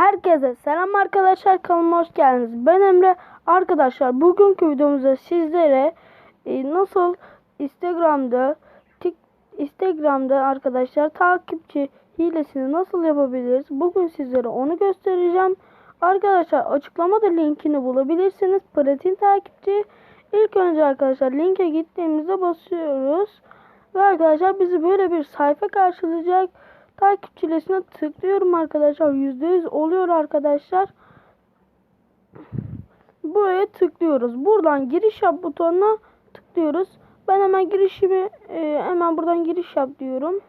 Herkese selam arkadaşlar kanalıma hoş geldiniz. Ben Emre. Arkadaşlar bugünkü videomuzda sizlere e, nasıl Instagram'da tik, Instagram'da arkadaşlar takipçi hilesini nasıl yapabiliriz? Bugün sizlere onu göstereceğim. Arkadaşlar açıklamada linkini bulabilirsiniz. Pratin takipçi. İlk önce arkadaşlar linke gittiğimizde basıyoruz. Ve arkadaşlar bizi böyle bir sayfa karşılayacak. Takipçilesine tıklıyorum arkadaşlar. %100 oluyor arkadaşlar. Buraya tıklıyoruz. Buradan giriş yap butonuna tıklıyoruz. Ben hemen girişimi e, hemen buradan giriş yap diyorum.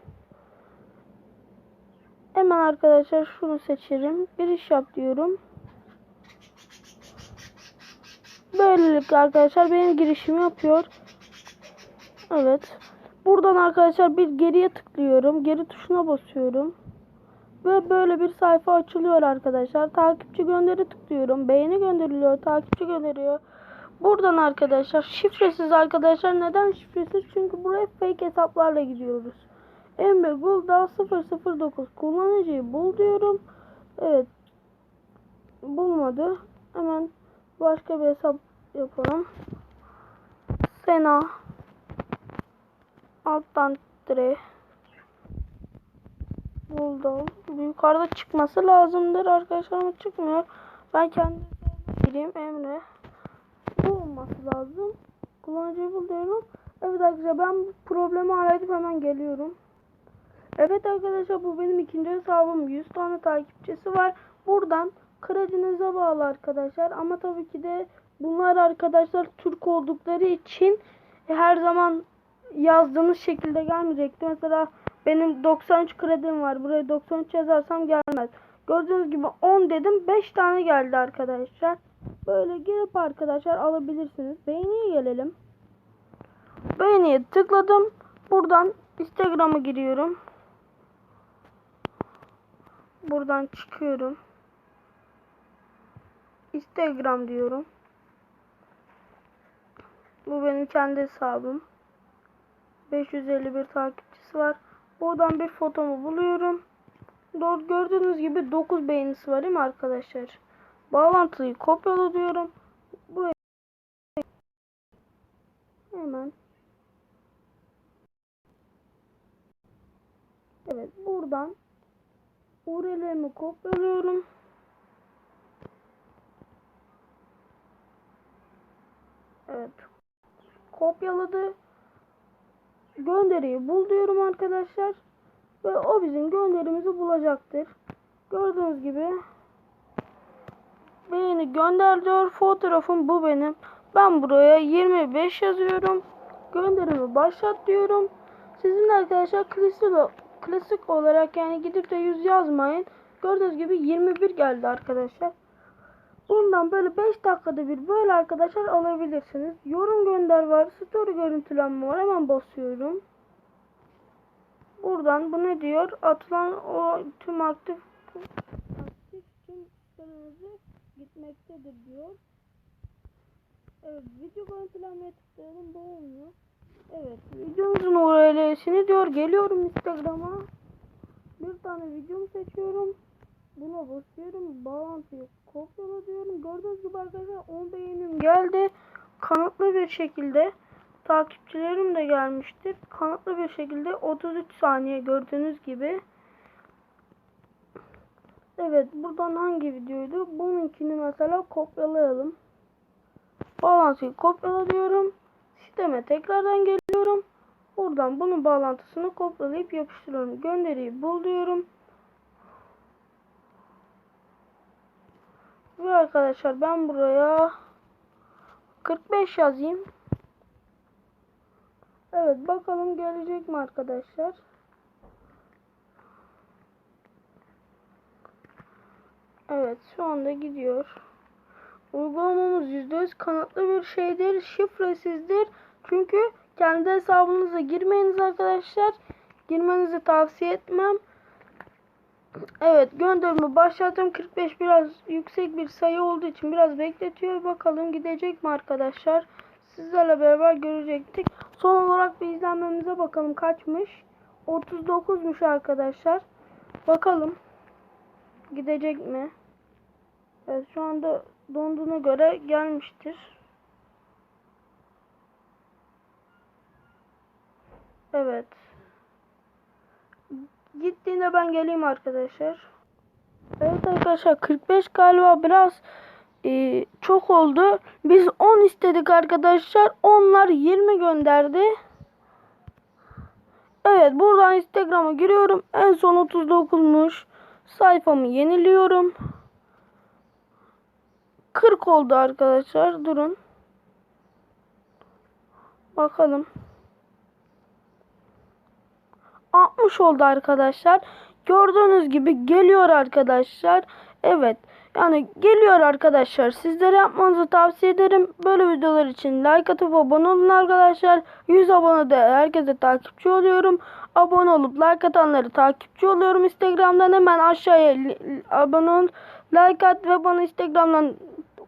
Hemen arkadaşlar şunu seçelim. Giriş yap diyorum. Böylelikle arkadaşlar benim girişimi yapıyor. Evet. Buradan arkadaşlar bir geriye tıklıyorum. Geri tuşuna basıyorum. Ve böyle bir sayfa açılıyor arkadaşlar. Takipçi gönderi tıklıyorum. Beğeni gönderiliyor. Takipçi gönderiyor. Buradan arkadaşlar şifresiz arkadaşlar. Neden şifresiz? Çünkü buraya fake hesaplarla gidiyoruz. Emre Gulda 009 kullanıcıyı bul diyorum. Evet. Bulmadı. Hemen başka bir hesap yapalım. Sena alttan dire buldum. Yukarıda çıkması lazımdır arkadaşlar ama çıkmıyor. Ben kendi gireyim Emre. Bu olması lazım. Kullanıcıyı bul diyorum. Evet arkadaşlar ben problemi halledip hemen geliyorum. Evet arkadaşlar bu benim ikinci hesabım. 100 tane takipçisi var. Buradan kredinize bağlı arkadaşlar. Ama tabii ki de bunlar arkadaşlar Türk oldukları için her zaman yazdığınız şekilde gelmeyecekti. Mesela benim 93 kredim var. Buraya 93 yazarsam gelmez. Gördüğünüz gibi 10 dedim. 5 tane geldi arkadaşlar. Böyle girip arkadaşlar alabilirsiniz. Beğeniye gelelim. Beğeniye tıkladım. Buradan Instagram'a giriyorum. Buradan çıkıyorum. Instagram diyorum. Bu benim kendi hesabım. 551 takipçisi var. Buradan bir fotomu buluyorum. Gördüğünüz gibi 9 beğenisi var değil mi arkadaşlar? Bağlantıyı kopyala diyorum. Buraya hemen Evet buradan URL'imi kopyalıyorum. Evet. Kopyaladı gönderiyi bul diyorum arkadaşlar. Ve o bizim gönderimizi bulacaktır. Gördüğünüz gibi beğeni gönder diyor. Fotoğrafım bu benim. Ben buraya 25 yazıyorum. Gönderimi başlat diyorum. Sizin arkadaşlar klasik, klasik olarak yani gidip de 100 yazmayın. Gördüğünüz gibi 21 geldi arkadaşlar. Bundan böyle 5 dakikada bir böyle arkadaşlar alabilirsiniz. Yorum gönder var. Story görüntülenme var. Hemen basıyorum. Buradan bu ne diyor? Atılan o tüm aktif aktif tüm gitmektedir diyor. Evet video görüntülenmeye tıklayalım. Bu olmuyor. Evet videomuzun URL'sini diyor. Geliyorum Instagram'a. Bir tane videomu seçiyorum. Buna basıyorum. Bağlantıyı kopyala diyorum. Gördüğünüz gibi arkadaşlar 10 beğenim geldi. Kanıtlı bir şekilde takipçilerim de gelmiştir. Kanıtlı bir şekilde 33 saniye gördüğünüz gibi. Evet buradan hangi videoydu? Bununkini mesela kopyalayalım. Bağlantıyı kopyala diyorum. Sisteme tekrardan geliyorum. Buradan bunun bağlantısını kopyalayıp yapıştırıyorum. Gönderiyi bul diyorum. Arkadaşlar ben buraya 45 yazayım. Evet bakalım gelecek mi arkadaşlar. Evet şu anda gidiyor. Uygulamamız %100 kanıtlı bir şeydir. Şifresizdir. Çünkü kendi hesabınıza girmeyiniz arkadaşlar. Girmenizi tavsiye etmem. Evet gönderimi başlattım. 45 biraz yüksek bir sayı olduğu için biraz bekletiyor. Bakalım gidecek mi arkadaşlar. Sizlerle beraber görecektik. Son olarak bir izlenmemize bakalım kaçmış. 39'muş arkadaşlar. Bakalım. gidecek mi? Evet şu anda donduğuna göre gelmiştir. Evet. Gittiğinde ben geleyim arkadaşlar. Evet arkadaşlar 45 galiba biraz e, çok oldu. Biz 10 istedik arkadaşlar. Onlar 20 gönderdi. Evet buradan Instagram'a giriyorum. En son 39'muş. Sayfamı yeniliyorum. 40 oldu arkadaşlar. Durun. Bakalım. 60 oldu arkadaşlar. Gördüğünüz gibi geliyor arkadaşlar. Evet. Yani geliyor arkadaşlar. Sizlere yapmanızı tavsiye ederim. Böyle videolar için like atıp abone olun arkadaşlar. 100 abone de herkese takipçi oluyorum. Abone olup like atanları takipçi oluyorum. Instagram'dan hemen aşağıya abone ol. Like at ve bana Instagram'dan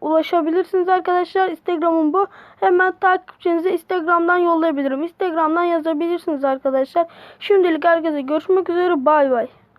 ulaşabilirsiniz arkadaşlar. Instagram'ım bu. Hemen takipçinizi Instagram'dan yollayabilirim. Instagram'dan yazabilirsiniz arkadaşlar. Şimdilik herkese görüşmek üzere. Bay bay.